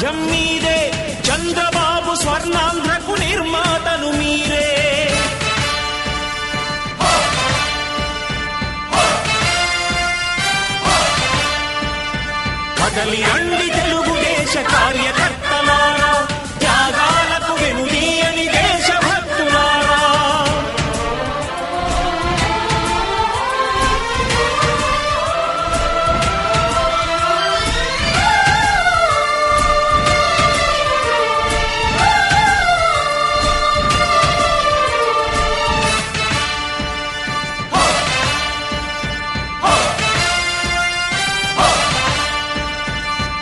రాజ్యం మీదే చంద్రబాబు స్వర్ణాంధ్రకు నిర్మాతలు మీరే. కదలి అండి తెలుగుదేశ కార్యక్రమం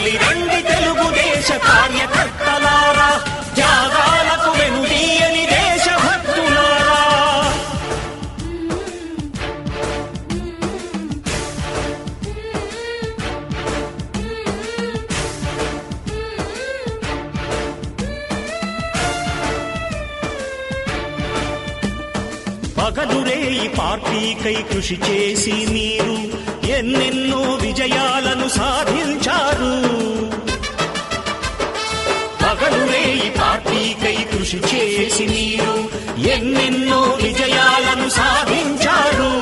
కదలి రండి తెలుగుదేశ కార్యక్రమం పార్టీకై కృషి చేసి మీరు ఎన్నెన్నో విజయాలను సాధించారు. పగలురే ఈ పార్టీకై కృషి చేసి మీరు ఎన్నెన్నో విజయాలను సాధించారు.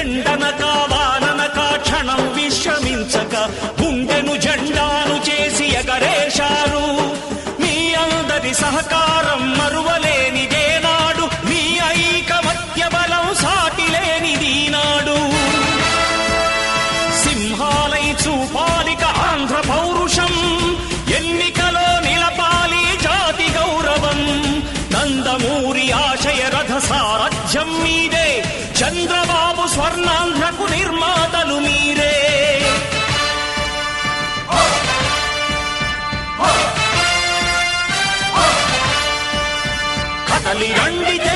ఎండన కావాలి తల్లి రండి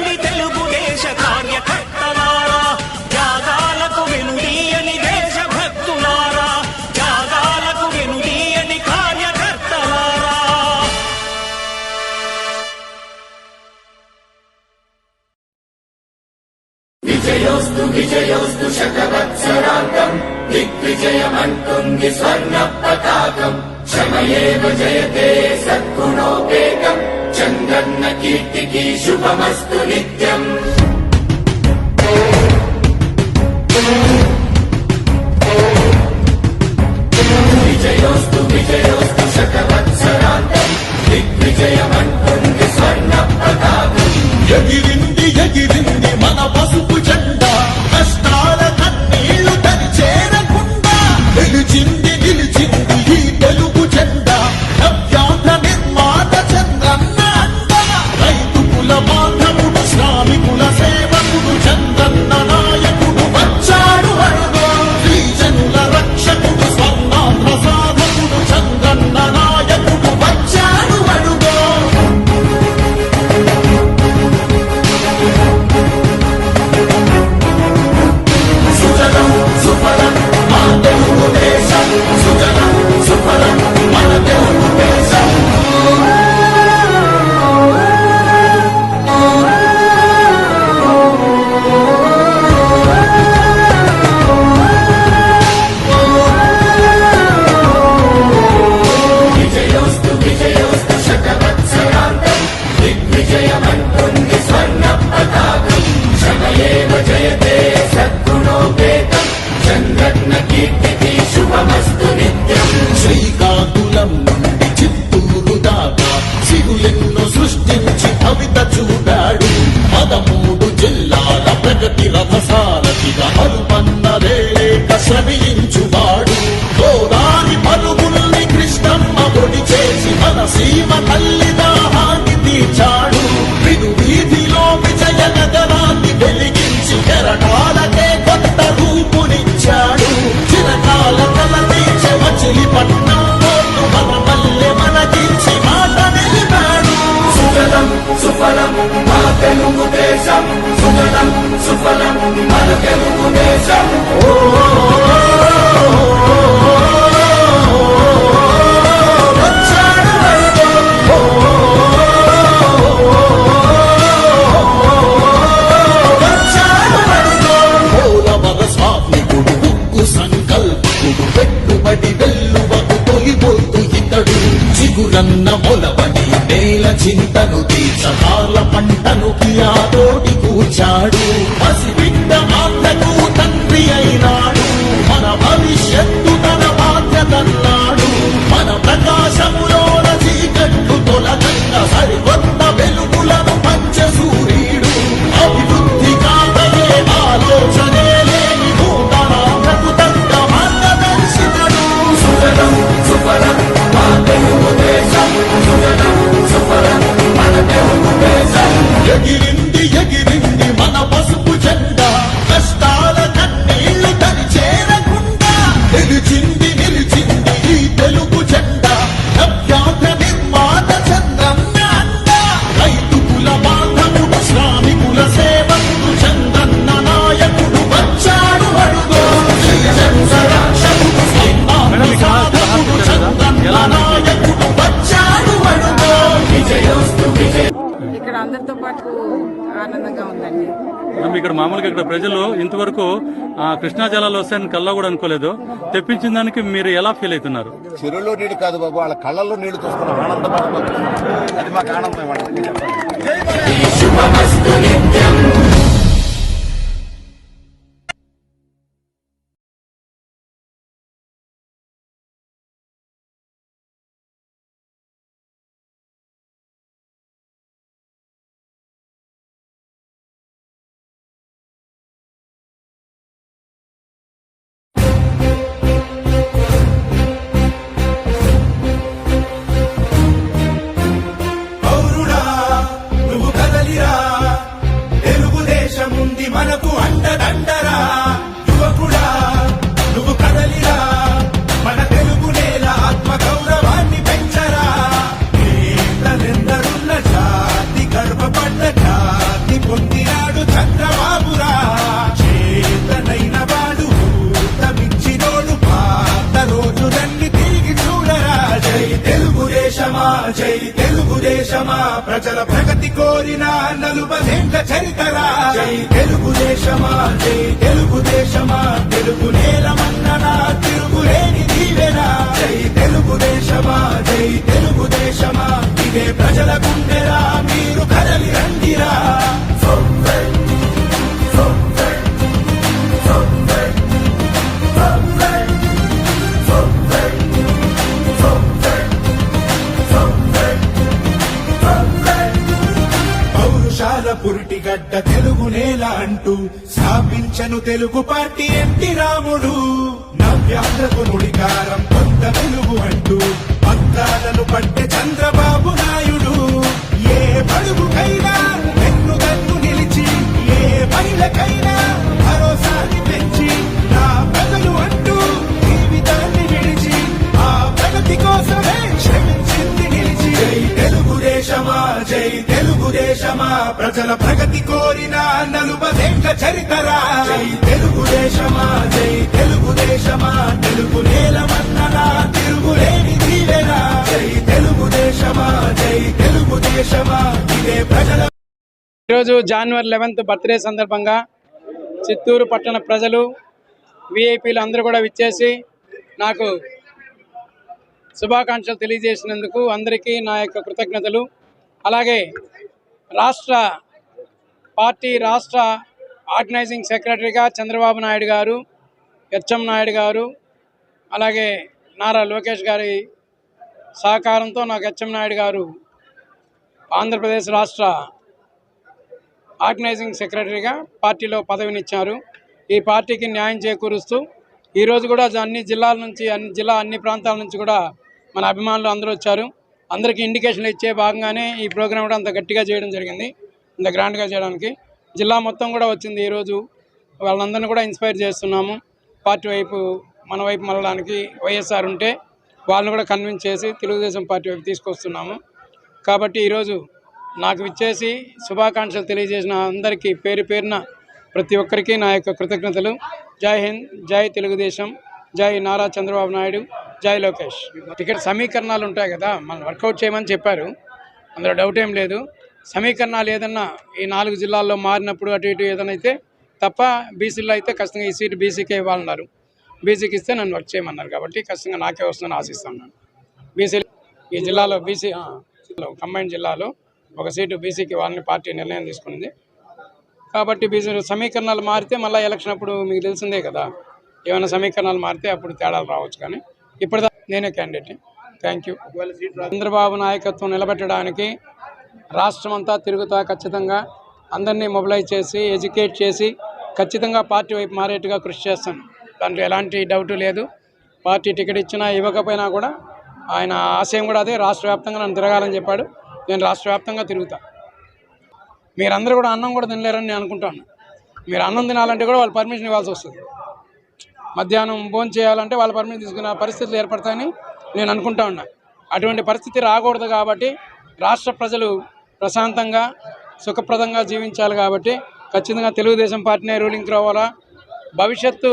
हि स्वर्णपताकम् क्षमयेव जयते सद्गुणोपेकम् चन्दन्न कीर्तिकी शुभमस्तु नित्यम् అతడు పెట్టుబడి వెల్లువకు తొలిపోతు ఇతడు చిగురన్న మొలవని నేల చింతను తీసాల పంటను కృష్ణా జలాలు వస్తాయని కళ్ళ కూడా అనుకోలేదు. తెప్పించిన దానికి మీరు ఎలా ఫీల్ అవుతున్నారు? చెరువులో నీళ్ళు కాదు బాబు వాళ్ళ కళ్ళల్లో నీళ్ళు చూస్తున్నాం అది మాకు ఆనందం జై తెలుగుదేశమా? ప్రజల ప్రగతి కోరిన నలుబదేండ్ల చరితరా? జై తెలుగుదేశమా? జై తెలుగుదేశమా? తెలుగు నేలమన్ననా తిరుగులేని దీవెనా? జై తెలుగుదేశమా? జై తెలుగుదేశమా? ఇదే ప్రజల గుండెరా మీరు కదలి రండిరా. స్థాపించను తెలుగు పార్టీ ఎన్టీ రాముడు. నవ్యాంధ్రకు నుడికారం జనవరి లెవెన్త్ బర్త్డే సందర్భంగా చిత్తూరు పట్టణ ప్రజలు విఐపీలు అందరూ కూడా విచ్చేసి నాకు శుభాకాంక్షలు తెలియజేసినందుకు అందరికీ నా యొక్క కృతజ్ఞతలు. అలాగే రాష్ట్ర పార్టీ రాష్ట్ర ఆర్గనైజింగ్ సెక్రటరీగా చంద్రబాబు నాయుడు గారు హెచ్ఎం నాయుడు గారు అలాగే నారా లోకేష్ గారి సహకారంతో నాకు హెచ్ఎం నాయుడు గారు ఆంధ్రప్రదేశ్ రాష్ట్ర ఆర్గనైజింగ్ సెక్రటరీగా పార్టీలో పదవినిచ్చారు. ఈ పార్టీకి న్యాయం చేకూరుస్తూ ఈరోజు కూడా అన్ని జిల్లాల నుంచి అన్ని జిల్లా అన్ని ప్రాంతాల నుంచి కూడా మన అభిమానులు అందరూ వచ్చారు. అందరికీ ఇండికేషన్లు ఇచ్చే భాగంగానే ఈ ప్రోగ్రాం కూడా అంత గట్టిగా చేయడం జరిగింది. ఇంత గ్రాండ్గా చేయడానికి. జిల్లా మొత్తం కూడా వచ్చింది ఈరోజు వాళ్ళందరినీ కూడా ఇన్స్పైర్ చేస్తున్నాము. పార్టీ వైపు మన వైపు మళ్ళడానికి వైఎస్ఆర్ ఉంటే వాళ్ళని కూడా కన్విన్స్ చేసి తెలుగుదేశం పార్టీ వైపు తీసుకొస్తున్నాము. కాబట్టి ఈరోజు నాకు ఇచ్చేసి శుభాకాంక్షలు తెలియజేసిన అందరికీ పేరు పేరున ప్రతి ఒక్కరికి నా యొక్క కృతజ్ఞతలు. జై హింద్ జై తెలుగుదేశం జై నారా చంద్రబాబు నాయుడు జై లోకేష్. టికెట్ సమీకరణాలు ఉంటాయి కదా మనం వర్కౌట్ చేయమని చెప్పారు. అందులో డౌట్ ఏం లేదు. సమీకరణాలు ఏదన్నా ఈ నాలుగు జిల్లాల్లో మారినప్పుడు అటు ఇటు ఏదైనా అయితే తప్ప బీసీలో అయితే ఖచ్చితంగా ఈ సీటు బీసీకే ఇవ్వాలన్నారు. బీసీకి ఇస్తే నన్ను వర్క్ చేయమన్నారు కాబట్టి ఖచ్చితంగా నాకే వస్తుందని ఆశిస్తున్నాను. బీసీ ఈ జిల్లాలో బీసీ కంబైన్ జిల్లాలో ఒక సీటు బీసీకి వాళ్ళని పార్టీ నిర్ణయం తీసుకుంది కాబట్టి బీసీ సమీకరణాలు మారితే మళ్ళీ ఎలక్షన్ అప్పుడు మీకు తెలిసిందే కదా. ఏమైనా సమీకరణాలు మారితే అప్పుడు తేడాలు రావచ్చు కానీ ఇప్పుడు నేనే క్యాండిడేట్ థ్యాంక్ యూ చంద్రబాబు నాయకత్వం నిలబెట్టడానికి రాష్ట్రం అంతా తిరుగుతా ఖచ్చితంగా అందరినీ మొబిలైజ్ చేసి ఎడ్యుకేట్ చేసి ఖచ్చితంగా పార్టీ వైపు మారేట్టుగా కృషి చేస్తాను దాంట్లో ఎలాంటి డౌట్ లేదు. పార్టీ టికెట్ ఇచ్చినా ఇవ్వకపోయినా కూడా ఆయన ఆశయం కూడా అదే. రాష్ట్ర వ్యాప్తంగా నన్ను తిరగాలని చెప్పాడు. నేను రాష్ట్ర వ్యాప్తంగా తిరుగుతా. మీరందరూ కూడా అన్నం కూడా తినలేరని నేను అనుకుంటాను. మీరు అన్నం తినాలంటే కూడా వాళ్ళు పర్మిషన్ ఇవ్వాల్సి వస్తుంది. మధ్యాహ్నం భోజనం చేయాలంటే వాళ్ళ పర్మిషన్ తీసుకున్న పరిస్థితులు ఏర్పడతాయని నేను అనుకుంటా ఉన్నా. అటువంటి పరిస్థితి రాకూడదు కాబట్టి రాష్ట్ర ప్రజలు ప్రశాంతంగా సుఖప్రదంగా జీవించాలి కాబట్టి ఖచ్చితంగా తెలుగుదేశం పార్టీనే రూలింగ్కి రావాలా భవిష్యత్తు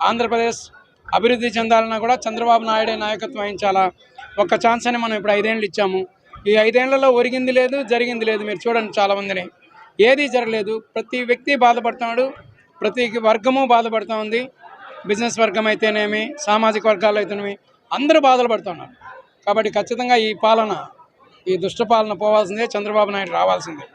ఆంధ్రప్రదేశ్ అభివృద్ధి చెందాలన్నా కూడా చంద్రబాబు నాయుడే నాయకత్వం వహించాలా? ఒక్క ఛాన్స్ అని మనం ఇప్పుడు ఐదేళ్ళు ఇచ్చాము. ఈ ఐదేళ్ళలో ఒరిగింది లేదు జరిగింది లేదు. మీరు చూడండి చాలామందిని. ఏది జరగలేదు. ప్రతి వ్యక్తి బాధపడుతున్నాడు. ప్రతి వర్గము బాధపడుతూ ఉంది. బిజినెస్ వర్గం అయితేనేమి సామాజిక వర్గాలు అయితేనేమి అందరూ బాధలు పడుతున్నారు కాబట్టి ఖచ్చితంగా ఈ పాలన ఈ దుష్టపాలన పోవాల్సిందే చంద్రబాబు నాయుడు రావాల్సిందే.